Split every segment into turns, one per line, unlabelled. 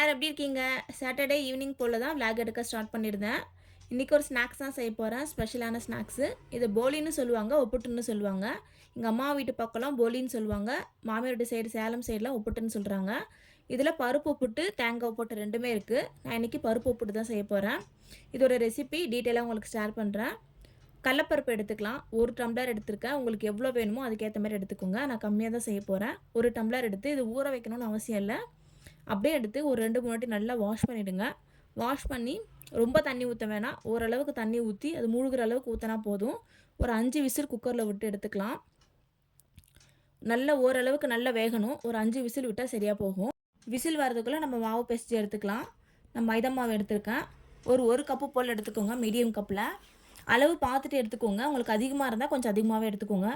எல்லோரும் எப்படி இருக்கீங்க? சாட்டர்டே ஈவினிங் போல் தான் விளாக் எடுக்க ஸ்டார்ட் பண்ணியிருந்தேன். இன்றைக்கி ஒரு ஸ்நாக்ஸ் தான் செய்ய போகிறேன் ஸ்பெஷலான ஸ்நாக்ஸு இது போலின்னு சொல்லுவாங்க ஒப்புட்டுன்னு சொல்லுவாங்க. எங்கள் அம்மா வீட்டு பக்கம்லாம் போலின்னு சொல்லுவாங்க. மாமியார் சைடு சேலம் சைடெலாம் ஒப்புட்டுன்னு சொல்கிறாங்க இதில் பருப்பு உப்புட்டு தேங்காய் உப்புட்டு ரெண்டுமே இருக்குது நான் இன்றைக்கி பருப்பு உப்புட்டு தான் செய்ய போகிறேன் இதோட ரெசிபி டீட்டெயிலாக உங்களுக்கு ஷேர் பண்ணுறேன் கடலப்பருப்பு எடுத்துக்கலாம். ஒரு டம்ளர் எடுத்திருக்கேன். உங்களுக்கு எவ்வளோ வேணுமோ அதுக்கேற்ற மாதிரி எடுத்துக்கோங்க. நான் கம்மியாக தான் செய்ய போகிறேன் ஒரு டம்ளர் எடுத்து இது ஊற வைக்கணும்னு அவசியம் இல்லை. அப்படியே எடுத்து ஒரு ரெண்டு மூணு வாட்டி நல்லா வாஷ் பண்ணிவிடுங்க வாஷ் பண்ணி ரொம்ப தண்ணி ஊற்ற வேணாம். ஓரளவுக்கு தண்ணி ஊற்றி அது மூழ்கிற அளவுக்கு ஊற்றினா போதும். ஒரு அஞ்சு விசில் குக்கரில் விட்டு எடுத்துக்கலாம். நல்ல ஓரளவுக்கு நல்லா வேகணும். ஒரு அஞ்சு விசில் விட்டால் சரியாக போகும். விசில் வரதுக்குள்ளே நம்ம மாவு பெசிச்சு எடுத்துக்கலாம். நான் மைதா மாவு எடுத்திருக்கேன். ஒரு ஒரு கப்பு போல் எடுத்துக்கோங்க மீடியம் கப்பில் அளவு பார்த்துட்டு எடுத்துக்கோங்க. உங்களுக்கு அதிகமாக இருந்தால் கொஞ்சம் அதிகமாகவே எடுத்துக்கோங்க.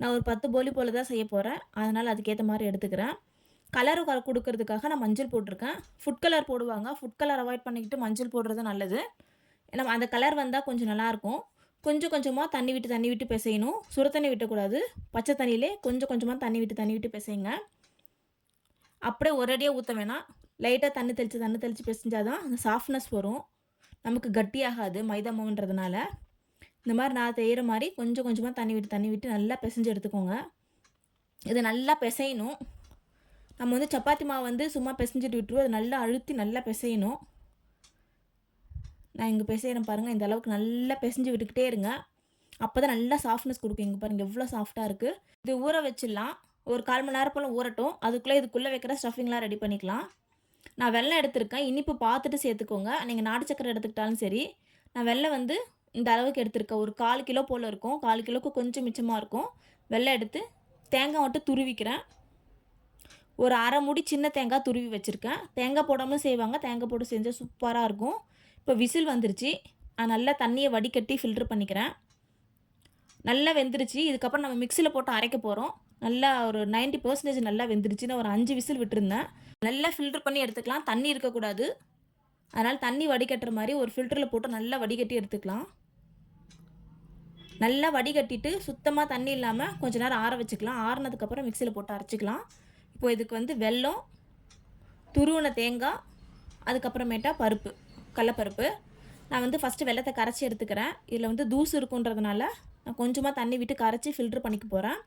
நான் ஒரு பத்து போலி போல் தான் செய்ய போகிறேன் அதனால் அதுக்கேற்ற மாதிரி எடுத்துக்கிறேன். கலர் கொடுக்கறதுக்காக நான் மஞ்சள் போட்டிருக்கேன். ஃபுட் கலர் போடுவாங்க. ஃபுட் கலர் அவாய்ட் பண்ணிக்கிட்டு மஞ்சள் போடுறது நல்லது. ஏன்னா அந்த கலர் வந்தால் கொஞ்சம் நல்லாயிருக்கும் கொஞ்சம் கொஞ்சமாக தண்ணி விட்டு தண்ணி விட்டு பிசையணும். சுட தண்ணி விட்டக்கூடாது. பச்சை தண்ணியிலே கொஞ்சம் கொஞ்சமாக தண்ணி விட்டு தண்ணி விட்டு பிசைங்க. அப்படியே ஒரேடியாக ஊற்ற வேணாம். லைட்டாக தண்ணி தெளித்து தண்ணி தெளித்து பிசைஞ்சால் தான் அந்த சாஃப்ட்னஸ் வரும். நமக்கு கட்டியாகாது மைதா மாவுன்றதுனால இந்த மாதிரி நான் செய்கிற மாதிரி கொஞ்சம் கொஞ்சமாக தண்ணி விட்டு தண்ணி விட்டு நல்லா பிசைஞ்சு எடுத்துக்கோங்க. இது நல்லா பிசையணும். நம்ம வந்து சப்பாத்தி மாவு வந்து சும்மா பிசைஞ்சிட்டு விட்டுருவோம். அதை நல்லா அழுத்தி நல்லா பிசையணும். நான் இங்கே பிசைகிறேன் பாருங்கள் இந்த அளவுக்கு நல்லா பிசைஞ்சு விட்டுக்கிட்டே இருங்க. அப்போ தான் நல்லா சாஃப்ட்னஸ் கொடுக்கும். இங்கே பாருங்கள் எவ்வளோ சாஃப்டாக இருக்குது இது ஊற வச்சிடலாம். ஒரு கால் மணி நேரம் போல் ஊறட்டும். அதுக்குள்ளே இதுக்குள்ளே வைக்கிற ஸ்டஃபிங்லாம் ரெடி பண்ணிக்கலாம். நான் வெள்ளம் எடுத்திருக்கேன். இனிப்பு பார்த்துட்டு சேர்த்துக்கோங்க. நீங்கள் நாட்டு சக்கரை எடுத்துக்கிட்டாலும் சரி. நான் வெள்ளம் வந்து இந்த அளவுக்கு எடுத்திருக்கேன். ஒரு கால் கிலோ போல் இருக்கும். கால் கிலோவுக்கு கொஞ்சம் மிச்சமாக இருக்கும். வெள்ளம் எடுத்து தேங்காய் மட்டும் துருவிக்கிறேன். ஒரு அரை முடி சின்ன தேங்காய் துருவி வச்சுருக்கேன். தேங்காய் போடாமல் செய்வாங்க. தேங்காய் போட்டு செஞ்சால் சூப்பராக இருக்கும். இப்போ விசில் வந்துருச்சு. நான் நல்லா தண்ணியை வடிகட்டி ஃபில்ட்ரு பண்ணிக்கிறேன். நல்லா வெந்துருச்சு. இதுக்கப்புறம் நம்ம மிக்சியில் போட்டு அரைக்க போகிறோம் நல்லா ஒரு நைன்ட்டி பர்சன்டேஜ் நல்லா வெந்துருச்சுன்னு ஒரு அஞ்சு விசில் விட்டுருந்தேன். நல்லா ஃபில்ட்ரு பண்ணி எடுத்துக்கலாம். தண்ணி இருக்கக்கூடாது. அதனால் தண்ணி வடிகட்டுற மாதிரி ஒரு ஃபில்டரில் போட்டு நல்லா வடிகட்டி எடுத்துக்கலாம். நல்லா வடிகட்டிட்டு சுத்தமாக தண்ணி இல்லாமல் கொஞ்சம் நேரம் ஆற வச்சுக்கலாம். ஆறுனதுக்கப்புறம் மிக்சியில் போட்டு அரைச்சிக்கலாம். இப்போ இதுக்கு வந்து வெல்லம் துருவன தேங்காய் அதுக்கப்புறமேட்டா பருப்பு கடலப்பருப்பு. நான் வந்து ஃபஸ்ட்டு வெள்ளத்தை கரைச்சி எடுத்துக்கிறேன். இதில் வந்து தூசு இருக்குன்றதுனால நான் கொஞ்சமாக தண்ணி விட்டு கரைச்சி ஃபில்ட்ரு பண்ணிக்க போகிறேன்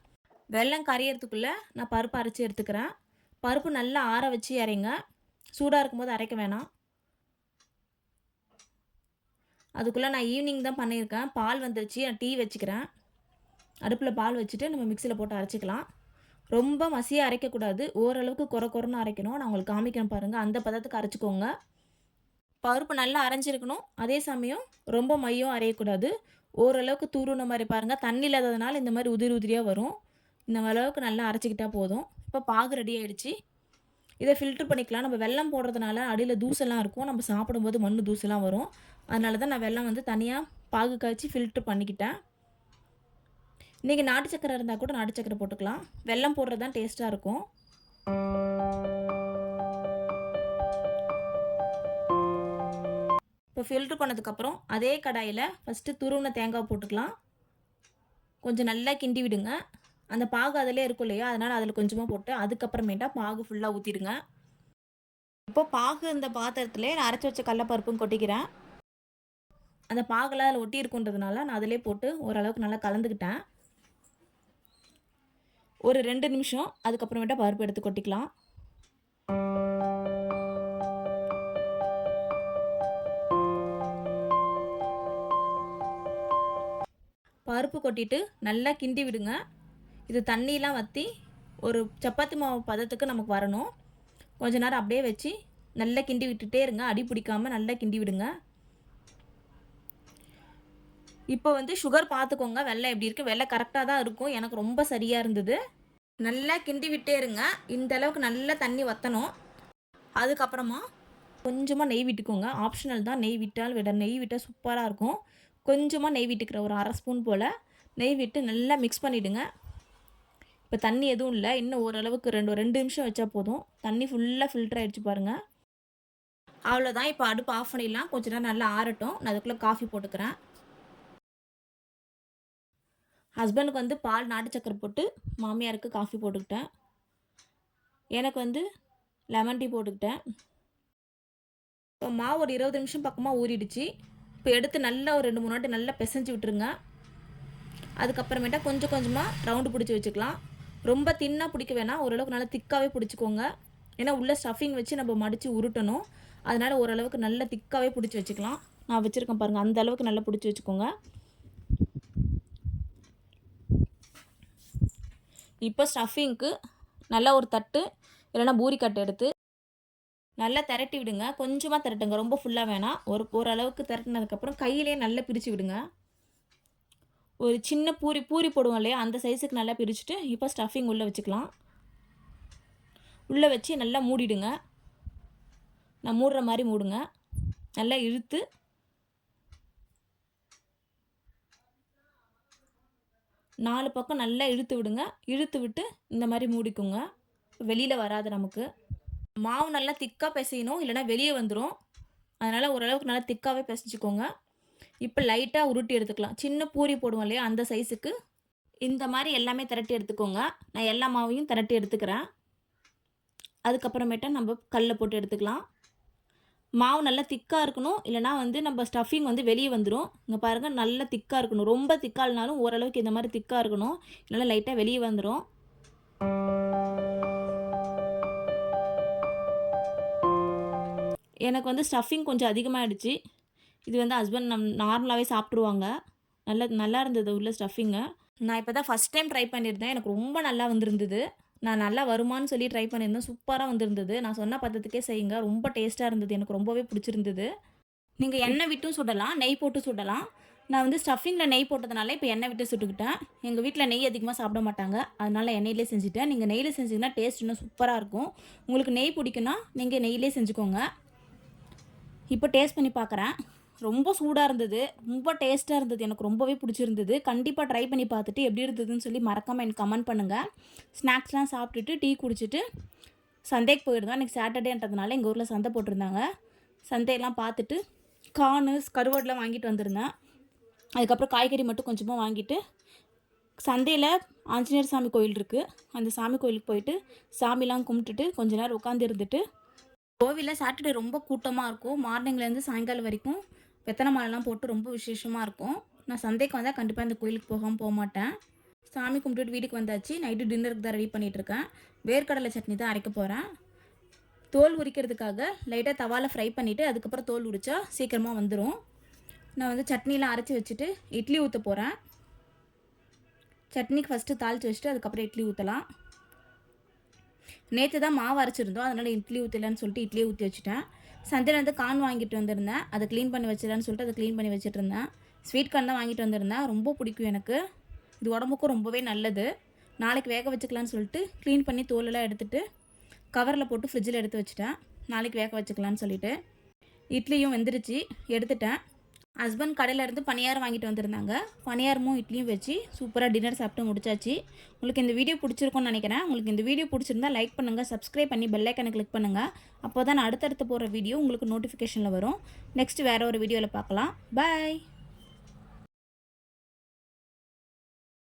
வெள்ளம் கரையிறதுக்குள்ளே நான் பருப்பு அரைச்சி எடுத்துக்கிறேன். பருப்பு நல்லா ஆற வச்சு அரைங்க. சூடாக இருக்கும்போது அரைக்க வேணாம். அதுக்குள்ளே நான் ஈவினிங் தான் பண்ணியிருக்கேன். பால் வந்துருச்சு. நான் டீ வச்சுக்கிறேன். அடுப்பில் பால் வச்சுட்டு நம்ம மிக்சியில் போட்டு அரைச்சிக்கலாம். ரொம்ப மசியாக அரைக்கக்கூடாது. ஓரளவுக்கு குறை குறைன்னு அரைக்கணும். நான் உங்களுக்கு காமிக்கிறேன் பாருங்கள் அந்த பதத்துக்கு அரைச்சிக்கோங்க. பருப்பு நல்லா அரைஞ்சிருக்கணும். அதே சமயம் ரொம்ப மையம் அரையக்கூடாது. ஓரளவுக்கு தூருன மாதிரி பாருங்கள் தண்ணி இல்லாததுனால இந்த மாதிரி உதிரி உதிரியாக வரும். இந்த அளவுக்கு நல்லா அரைச்சிக்கிட்டால் போதும். இப்போ பாகு ரெடி ஆகிடுச்சு இதை ஃபில்ட்ரு பண்ணிக்கலாம். நம்ம வெள்ளம் போடுறதுனால அடியில் தூசெல்லாம் இருக்கும். நம்ம சாப்பிடும்போது மண் தூசெல்லாம் வரும். அதனால தான் நான் வெள்ளம் வந்து தனியாக பாகு காய்ச்சி ஃபில்ட்ரு பண்ணிக்கிட்டேன். நீங்கள் நாட்டு சக்கரை இருந்தால் கூட நாட்டு சக்கரை போட்டுக்கலாம். வெல்லம் போடுறது தான் டேஸ்ட்டாக இருக்கும். இப்போ ஃபில்ட்ரு பண்ணதுக்கப்புறம் அதே கடாயில் ஃபஸ்ட்டு துருவின தேங்காய் போட்டுக்கலாம். கொஞ்சம் நல்லா கிண்டி விடுங்க. அந்த பாகு அதிலே இருக்கும் இல்லையா? அதனால் அதில் கொஞ்சமாக போட்டு அதுக்கப்புறமேட்டா பாகு ஃபுல்லாக ஊற்றிடுங்க இப்போ பாகு இந்த பாத்திரத்தில் நான் அரைச்சி வச்ச கடலப்பருப்பும் கொட்டிக்கிறேன். அந்த பாகெல்லாம் அதில் ஒட்டி இருக்குன்றதுனால நான் அதிலே போட்டு ஓரளவுக்கு நல்லா கலந்துக்கிட்டேன். ஒரு ரெண்டு நிமிஷம் அதுக்கப்புறமேட்டா பருப்பு எடுத்து கொட்டிக்கலாம். பருப்பு கொட்டிட்டு நல்லா கிண்டி விடுங்க. இது தண்ணியெலாம் வற்றி ஒரு சப்பாத்தி மாவு பதத்துக்கு நமக்கு வரணும். கொஞ்ச நேரம் அப்படியே வச்சு நல்லா கிண்டி விட்டுட்டே இருங்க. அடி பிடிக்காமல் நல்லா கிண்டி விடுங்க. இப்போ வந்து சுகர் பார்த்துக்கோங்க வெள்ளை எப்படி இருக்குது வெள்ளை கரெக்டாக தான் இருக்கும். எனக்கு ரொம்ப சரியாக இருந்தது. நல்லா கிண்டி விட்டே இருங்க. இந்த அளவுக்கு நல்லா தண்ணி வற்றணும் அதுக்கப்புறமா கொஞ்சமாக நெய் விட்டுக்கோங்க. ஆப்ஷனல் தான். நெய் விட்டால் விட நெய் விட்டால் சூப்பராக இருக்கும். கொஞ்சமாக நெய் விட்டுக்கிற ஒரு அரை ஸ்பூன் போல் நெய் விட்டு நல்லா மிக்ஸ் பண்ணிவிடுங்க இப்போ தண்ணி எதுவும் இல்லை. இன்னும் ஓரளவுக்கு ரெண்டு ரெண்டு நிமிஷம் வச்சா போதும். தண்ணி ஃபுல்லாக ஃபில்டர் ஆகிடுச்சு பாருங்கள் அவ்வளோதான் இப்போ அடுப்பு ஆஃப் பண்ணிடலாம். கொஞ்ச நேரம் நல்லா ஆறட்டும். நான் அதுக்குள்ளே காஃபி போட்டுக்கிறேன். ஹஸ்பண்டுக்கு வந்து பால் நாட்டு சக்கரை போட்டு மாமியாருக்கு காஃபி போட்டுக்கிட்டேன். எனக்கு வந்து லெமன் டீ போட்டுக்கிட்டேன். இப்போ மாவு ஒரு இருபது நிமிஷம் பக்கமாக ஊறிடுச்சு. இப்போ எடுத்து நல்லா ஒரு ரெண்டு மூணு வாட்டி நல்லா பிசைஞ்சு விட்டுருங்க. அதுக்கப்புறமேட்டா கொஞ்சம் கொஞ்சமாக ரவுண்டு பிடிச்சி வச்சுக்கலாம். ரொம்ப தின்னாக பிடிக்க வேணாம். ஓரளவுக்கு நல்லா திக்காகவே பிடிச்சிக்கோங்க. ஏன்னா உள்ள ஸ்டஃபிங் வச்சு நம்ம மடித்து உருட்டணும். அதனால் ஓரளவுக்கு நல்லா திக்காகவே பிடிச்சி வச்சுக்கலாம். நான் வச்சுருக்கேன் பாருங்கள் அந்த அளவுக்கு நல்லா பிடிச்சி வச்சுக்கோங்க. இப்போ ஸ்டஃபிங்க்கு நல்லா ஒரு தட்டு இல்லைன்னா பூரிக்கட்டு எடுத்து நல்லா திரட்டி விடுங்க. கொஞ்சமாக திரட்டுங்க. ரொம்ப ஃபுல்லாக வேணாம். ஒரு ஓரளவுக்கு திரட்டினதுக்கப்புறம் கையிலே நல்லா பிரித்து விடுங்க. ஒரு சின்ன பூரி பூரி போடுவோம் இல்லையா? அந்த சைஸுக்கு நல்லா பிரிச்சுட்டு இப்போ ஸ்டஃபிங் உள்ளே வச்சுக்கலாம். உள்ளே வச்சு நல்லா மூடிடுங்க. நான் மூடுற மாதிரி மூடுங்க. நல்லா இழுத்து நாலு பக்கம் நல்லா இழுத்து விடுங்க. இழுத்து விட்டு இந்த மாதிரி மூடிக்குங்க. வெளியில் வராது நமக்கு. மாவு நல்லா திக்காக பிசையணும் இல்லைனா வெளியே வந்துடும் அதனால் ஓரளவுக்கு நல்லா திக்காகவே பிசைச்சிக்கோங்க இப்போ லைட்டாக உருட்டி எடுத்துக்கலாம். சின்ன பூரி போடுவோம் இல்லையா அந்த சைஸுக்கு இந்த மாதிரி எல்லாமே திரட்டி எடுத்துக்கோங்க. நான் எல்லா மாவையும் திரட்டி எடுத்துக்கிறேன். அதுக்கப்புறமேட்டா நம்ம கல்லில் போட்டு எடுத்துக்கலாம். மாவு நல்லா திக்காக இருக்கணும். இல்லைனா வந்து நம்ம ஸ்டஃபிங் வந்து வெளியே வந்துடும் இங்கே பாருங்கள் நல்லா திக்காக இருக்கணும். ரொம்ப திக்காகனாலும் ஓரளவுக்கு இந்த மாதிரி திக்காக இருக்கணும். இல்லைனா லைட்டாக வெளியே வந்துடும் எனக்கு வந்து ஸ்டஃபிங் கொஞ்சம் அதிகமாகிடுச்சு இது வந்து ஹஸ்பண்ட் நம் நார்மலாகவே சாப்பிட்ருவாங்க நல்லா நல்லா இருந்தது உள்ள ஸ்டஃபிங்கு நான் இப்போ தான் ஃபஸ்ட் டைம் ட்ரை பண்ணியிருந்தேன். எனக்கு ரொம்ப நல்லா வந்திருந்தது. நான் நல்லா வருமான்னு சொல்லி ட்ரை பண்ணியிருந்தேன். சூப்பராக வந்திருந்தது. நான் சொன்ன பதத்துக்கே செய்யுங்க. ரொம்ப டேஸ்ட்டாக இருந்தது. எனக்கு ரொம்பவே பிடிச்சிருந்தது. நீங்கள் எண்ணெய் விட்டும் சுடலாம். நெய் போட்டு சுடலாம். நான் வந்து ஸ்டஃபிங்கில் நெய் போட்டதுனால இப்போ எண்ணெய் விட்டு சுட்டுக்கிட்டேன். எங்கள் வீட்டில் நெய் அதிகமாக சாப்பிட மாட்டாங்க. அதனால் எண்ணெயிலே செஞ்சுட்டேன். நீங்கள் நெய்யில் செஞ்சிங்கன்னா டேஸ்ட் இன்னும் சூப்பராக இருக்கும். உங்களுக்கு நெய் பிடிக்குன்னா நீங்கள் நெய்யிலே செஞ்சுக்கோங்க. இப்போ டேஸ்ட் பண்ணி பார்க்குறேன் ரொம்ப சூடாக இருந்தது. ரொம்ப டேஸ்ட்டாக இருந்தது. எனக்கு ரொம்பவே பிடிச்சிருந்தது. கண்டிப்பாக ட்ரை பண்ணி பார்த்துட்டு எப்படி இருந்ததுன்னு சொல்லி மறக்காமல் எனக்கு கமெண்ட் பண்ணுங்கள் ஸ்நாக்ஸ்லாம் சாப்பிட்டுட்டு டீ குடிச்சிட்டு சந்தைக்கு போயிருந்தோம். எனக்கு சாட்டர்டேன்றதுனால எங்கள் ஊரில் சந்தை போட்டிருந்தாங்க. சந்தையெல்லாம் பார்த்துட்டு கார்னு கருவாடெலாம் வாங்கிட்டு வந்திருந்தேன். அதுக்கப்புறம் காய்கறி மட்டும் கொஞ்சமாக வாங்கிட்டு சந்தையில் ஆஞ்சநேயர் சாமி கோயில் இருக்குது அந்த சாமி கோயிலுக்கு போயிட்டு சாமிலாம் கும்பிட்டுட்டு கொஞ்ச நேரம் உட்காந்து இருந்துட்டு கோவிலில் சாட்டர்டே ரொம்ப கூட்டமாக இருக்கும். மார்னிங்லேருந்து சாயங்காலம் வரைக்கும் வெத்தனை மாலைலாம் போட்டு ரொம்ப விசேஷமாக இருக்கும். நான் சந்தைக்கு வந்தால் கண்டிப்பாக இந்த கோயிலுக்கு போகாமல் போக மாட்டேன். சாமி கும்பிட்டுட்டு வீட்டுக்கு வந்தாச்சு. நைட்டு டின்னருக்கு தான் ரெடி பண்ணிகிட்ருக்கேன் வேர்க்கடலை சட்னி தான் அரைக்க போகிறேன் தோல் உரிக்கிறதுக்காக லைட்டாக தவாவில் ஃப்ரை பண்ணிவிட்டு அதுக்கப்புறம் தோல் உரித்தா சீக்கிரமாக வந்துடும் நான் வந்து சட்னிலாம் அரைச்சி வச்சுட்டு இட்லி ஊற்ற போகிறேன் சட்னிக்கு ஃபஸ்ட்டு தாளித்து வச்சுட்டு அதுக்கப்புறம் இட்லி ஊற்றலாம் நேற்று தான் மாவு அரைச்சிருந்தோம். அதனால் இட்லி ஊற்றலன்னு சொல்லிட்டு இட்லியை ஊற்றி வச்சுட்டேன். சந்தையில் வந்து கான் வாங்கிட்டு வந்திருந்தேன். அதை க்ளீன் பண்ணி வச்சிடலான்னு சொல்லிட்டு அதை க்ளீன் பண்ணி வச்சுட்டு இருந்தேன். ஸ்வீட் கார்ன் தான் வாங்கிட்டு வந்திருந்தேன். ரொம்ப பிடிக்கும் எனக்கு. இது உடம்புக்கும் ரொம்பவே நல்லது. நாளைக்கு வேக வச்சுக்கலான்னு சொல்லிட்டு க்ளீன் பண்ணி தோலெல்லாம் எடுத்துகிட்டு கவரில் போட்டு ஃப்ரிட்ஜில் எடுத்து வச்சுட்டேன். நாளைக்கு வேக வச்சுக்கலான்னு சொல்லிட்டு. இட்லியும் வெந்துருச்சு. எடுத்துட்டேன். ஹஸ்பண்ட் கடையில் இருந்து பணியாரம் வாங்கிட்டு வந்திருந்தாங்க. பணியாரமும் இட்லியும் வச்சு சூப்பராக டின்னர் சாப்பிட்டு முடிச்சாச்சு. உங்களுக்கு இந்த வீடியோ பிடிச்சிருக்கும்னு நினைக்கிறேன். உங்களுக்கு இந்த வீடியோ பிடிச்சிருந்தா லைக் பண்ணுங்கள் சப்ஸ்கிரைப் பண்ணி பெல்லைக்கனை கிளிக் பண்ணுங்கள் அப்போ தான் நான் அடுத்தடுத்து போகிற வீடியோ உங்களுக்கு நோட்டிஃபிகேஷனில் வரும். நெக்ஸ்ட் வேறு ஒரு வீடியோவில் பார்க்கலாம். பாய்